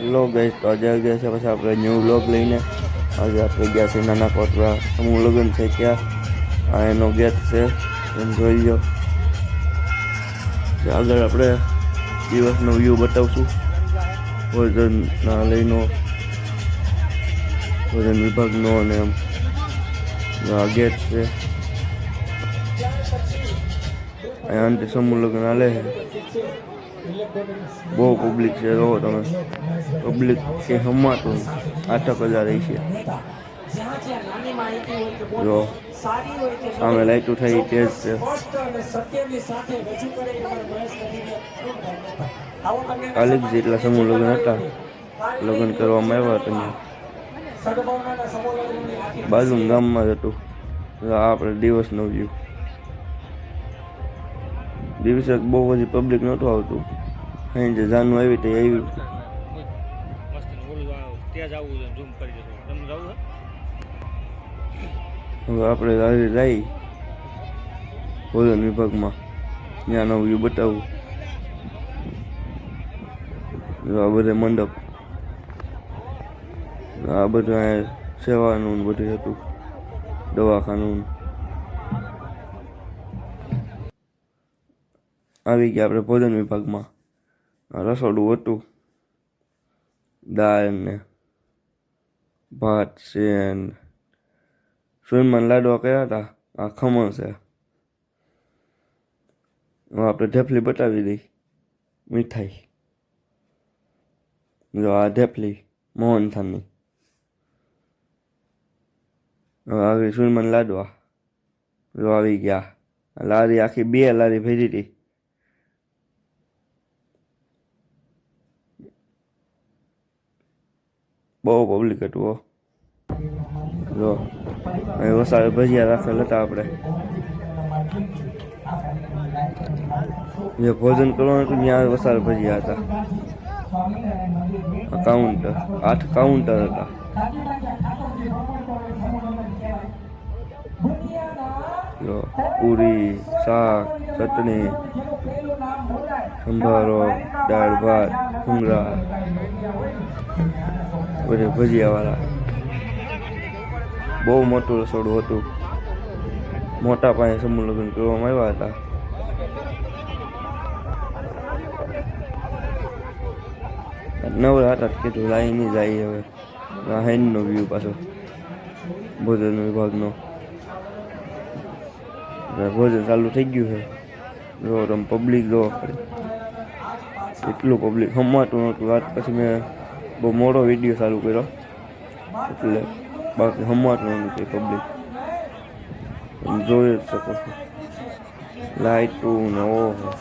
લો gas તો આજે ગયા છે પછી આપણે ન્યૂ વ્લોગ લઈને. આજે આપણે ગયા છે નાના કોટરા. સમૂહ લગ્ન છે ગયા આ એનો ગેટ છે. એમ જોઈ લો. આગળ આપણે દિવસનો વ્યૂ બતાવશું. ભોજનના લઈનો, ભોજન વિભાગનો અને એમ. આ ગેટ છે. અહીંયા અંતે સમૂહ લગ્ન હાલે છે. બહુ પબ્લિક છે, રહો તમે. પબ્લિક કે હમાતું આઠક હજાર રહી છે. જો, સામે લાઈટું થઈ તેજ છે. જ જેટલા સમૂહ લગ્ન હતા, લગ્ન કરવામાં આવ્યા તમે બાજુ ગામમાં જ હતું. આપણે દિવસનો વ્યૂ દિવસે બહુ બધી પબ્લિક નહોતું આવતું. અહીં જે જાનું આવી તે આવ્યું. મસ્ત ઓલું આ ત્યાં જ આવવું છે ઝૂમ કરી દેજો તમને જવું છે હવે આપણે આજે જઈ ભોજન વિભાગમાં. ત્યાંનો વ્યૂ બતાવું. આ બધે મંડપ. આ બધું સેવાનું બધું હતું. દવાખાનું આવી ગયા આપણે ભોજન વિભાગમાં. રસોડું હતું દાળ ને ભાત છે સુરમન લાડવા કર્યા હતા આ ખમણ છે આપણે ઢેફલી બતાવી દઈ મીઠાઈ જો આ ઢેફલી મોહનથાનની હવે આવી સુરમન લાડવા જો આવી ગયા લારી આખી બે લારી ભેજી હતી બહુ પબ્લિક હતું હો. જો, અહીં વસાવે ભજીયા રાખેલ હતા આપણે. જે ભોજન કરવાનું હતું, ત્યાં વસાવે ભજીયા હતા. કાઉન્ટર આઠ કાઉન્ટર હતા. પૂરી, શાક, ચટણી, સંભારો, દાળ ભાત, ભૂંગળા. બધે ભજીયાવાળા. બહુ મોટું રસોડું હતું. મોટા પાયે સમૂહ લગ્ન કરવામાં આવ્યા હતા. નવરા હતા કીધું, લાઈ નહીં જાય હવે. હેન્ડનો વ્યૂ પાછો. ભોજન વિભાગનો. ભોજન ચાલુ થઈ ગયું છે. જો તમે પબ્લિક જો એટલું પબ્લિક હમાતું નહોતું. રાત પછી મેં બહુ મોડો વીડિયો ચાલુ કર્યો. એટલે બાકી હમાતું નહોતું પબ્લિક જોઈ જ શકો છો. લાઇટું ને ઓહો.